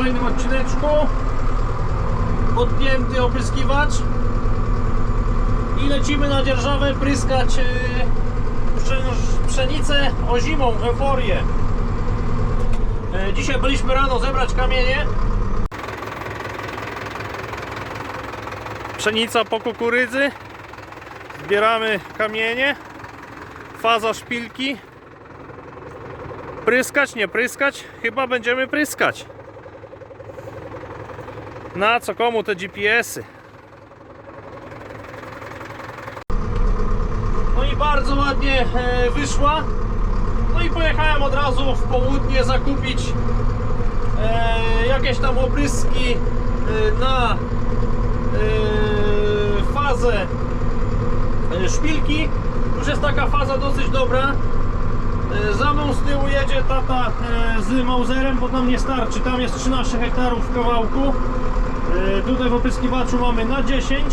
kolejnym odcineczku. Podpięty opryskiwacz. I lecimy na dzierżawę pryskać e, psze- pszenicę ozimą, euforię. E, Dzisiaj byliśmy rano zebrać kamienie. Pszenica po kukurydzy. Zbieramy kamienie. Faza szpilki. Pryskać, nie pryskać? Chyba będziemy pryskać. Na co komu te GPS-y? No i bardzo ładnie e, wyszła. No i pojechałem od razu w południe zakupić e, jakieś tam opryski e, na fazę szpilki. Już jest taka faza dosyć dobra. Za mną z tyłu jedzie tata z Mauserem, bo nam nie starczy. Tam jest 13 hektarów w kawałku. E, Tutaj w opryskiwaczu mamy na 10.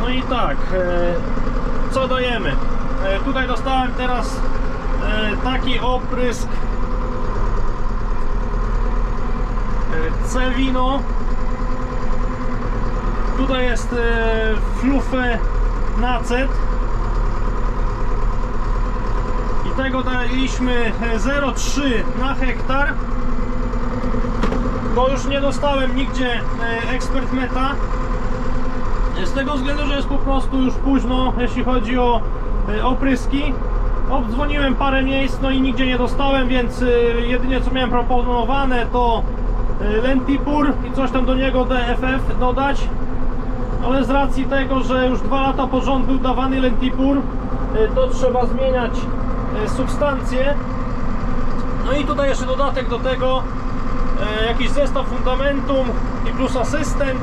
No i tak, e, co dajemy? E, Tutaj dostałem teraz taki oprysk Cevino. Tutaj jest flufe nacet. I tego daliśmy e, 0,3 na hektar. Bo już nie dostałem nigdzie e, ekspert meta. Z tego względu, że jest po prostu już późno, jeśli chodzi o e, opryski. Obdzwoniłem parę miejsc, no i nigdzie nie dostałem, więc e, jedynie co miałem proponowane to e, Lentipur i coś tam do niego DFF dodać. Ale z racji tego, że już dwa lata pod rząd był dawany Lentipur, e, to trzeba zmieniać e, substancje. No i tutaj jeszcze dodatek do tego, e, jakiś zestaw fundamentum i plus asystent.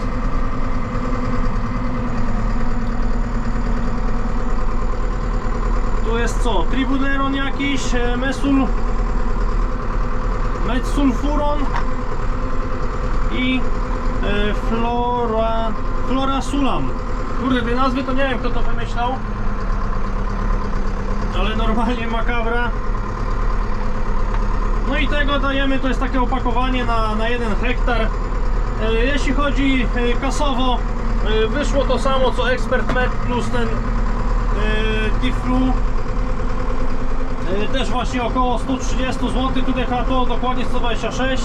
Tu jest co? Tribuneron jakiś, e, mesul, metsulfuron i e, flora, florasulam. Kurde, te nazwy to nie wiem kto to wymyślał, ale normalnie makabra. No i tego dajemy, to jest takie opakowanie na, na jeden hektar. E, Jeśli chodzi e, kasowo, e, wyszło to samo co Expert Med plus ten Tiflu. Też właśnie około 130 zł, tutaj chyba to dokładnie 126.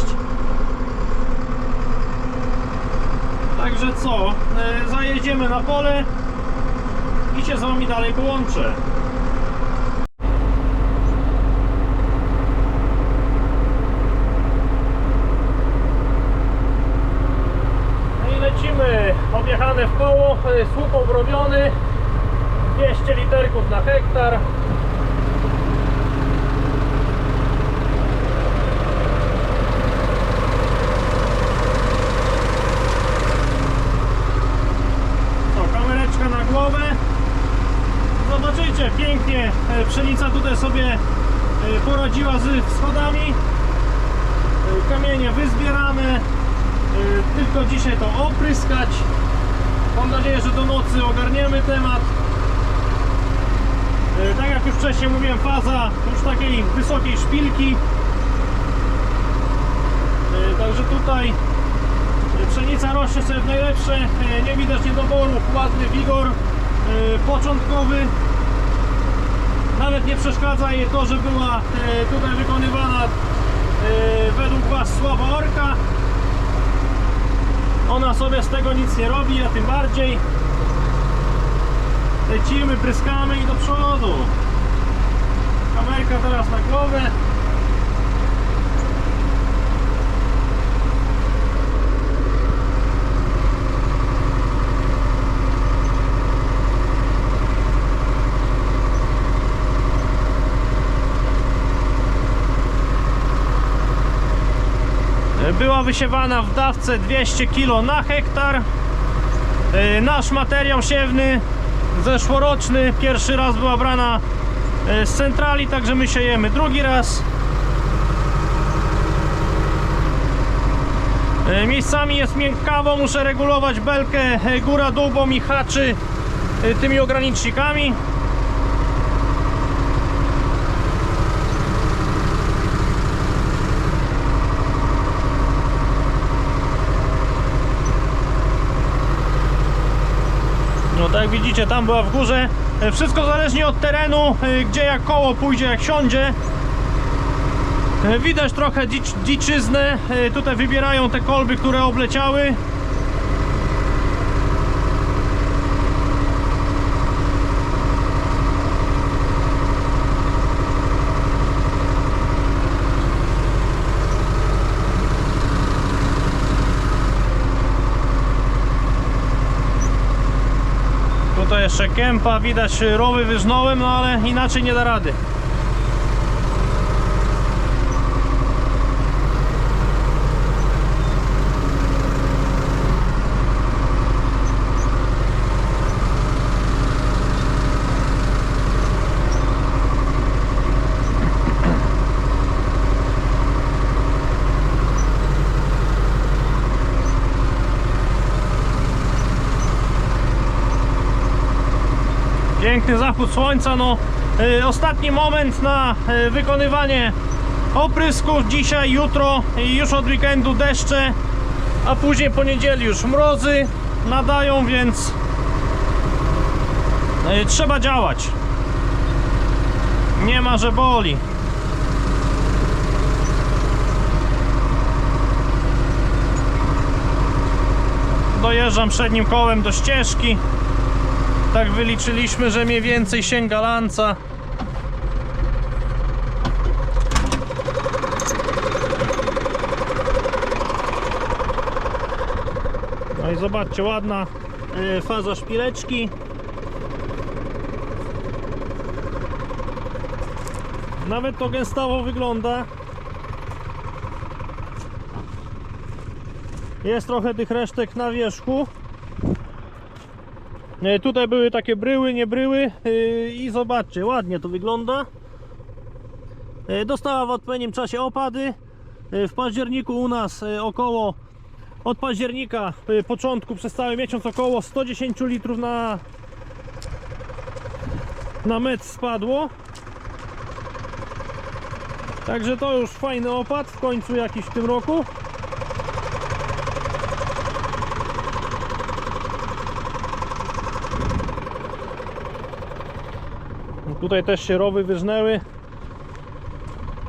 Także co, zajedziemy na pole i się z Wami dalej połączę. No i lecimy, objechane w koło, e, słup obrobiony, 200 literków na hektar. Co, kamereczka na głowę. Zobaczycie, pięknie e, pszenica tutaj sobie e, poradziła z wschodami. E, Kamienie wyzbierane. E, Tylko dzisiaj to opryskać. Mam nadzieję, że do nocy ogarniemy temat. E, Tak jak już wcześniej mówiłem, faza już takiej wysokiej szpilki. E, Także tutaj Pszenica rośnie sobie w najlepsze, e, nie widać niedoborów, ładny wigor początkowy. Nawet nie przeszkadza jej to, że była tutaj wykonywana według Was słaba orka. Ona sobie z tego nic nie robi, a tym bardziej lecimy, pryskamy i do przodu. Kamerka teraz na głowę. Była wysiewana w dawce 200 kg na hektar. E, Nasz materiał siewny zeszłoroczny pierwszy raz była brana e, z centrali, także my siejemy drugi raz. E, Miejscami jest miękkawo, muszę regulować belkę góra-dół, bo mi haczy tymi ogranicznikami. Jak widzicie, tam była w górze. E, Wszystko zależnie od terenu, e, gdzie jak koło pójdzie, jak siądzie. E, Widać trochę dzicz, dziczyznę. Tutaj wybierają te kolby, które obleciały. Tutaj jeszcze kępa, widać rowy wyżnąłem, no ale inaczej nie da rady. Piękny zachód słońca, no y, ostatni moment na y, wykonywanie oprysków dzisiaj, jutro i już od weekendu deszcze, a później po niedzieli już mrozy nadają, więc y, trzeba działać. Nie ma, że boli. Dojeżdżam przednim kołem do ścieżki. Tak wyliczyliśmy, że mniej więcej sięga lanca. No i zobaczcie, ładna e, faza szpileczki. Nawet to gęstawo wygląda. Jest trochę tych resztek na wierzchu. E, Tutaj były takie bryły, nie bryły e, i zobaczcie, ładnie to wygląda. E, Dostała w odpowiednim czasie opady. W październiku u nas około od października początku przez cały miesiąc około 110 litrów na na metr spadło. Także to już fajny opad w końcu jakiś w tym roku. Tutaj też się rowy wyżnęły.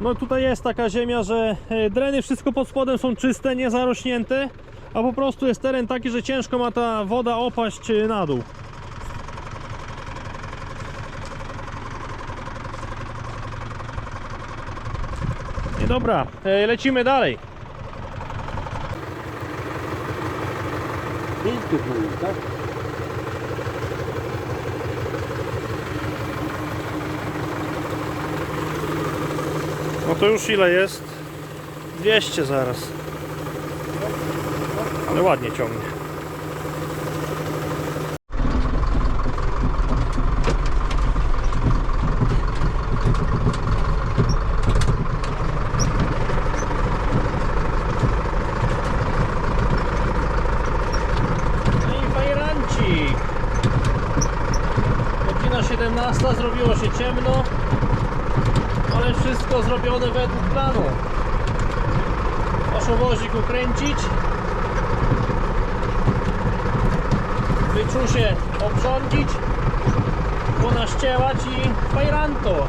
No tutaj jest taka ziemia, że e, dreny wszystko pod spodem są czyste, nie zarośnięte, a po prostu jest teren taki, że ciężko ma ta woda opaść e, na dół. I dobra, e, lecimy dalej. Pięć tych? No to już ile jest? 200 zaraz. Ale ładnie ciągnie. No i fajrancik. Godzina 17, zrobiło się ciemno ale wszystko zrobione według planu. Oszowozik ukręcić, wyczusie obrządzić, ponaszciełać i fajranto.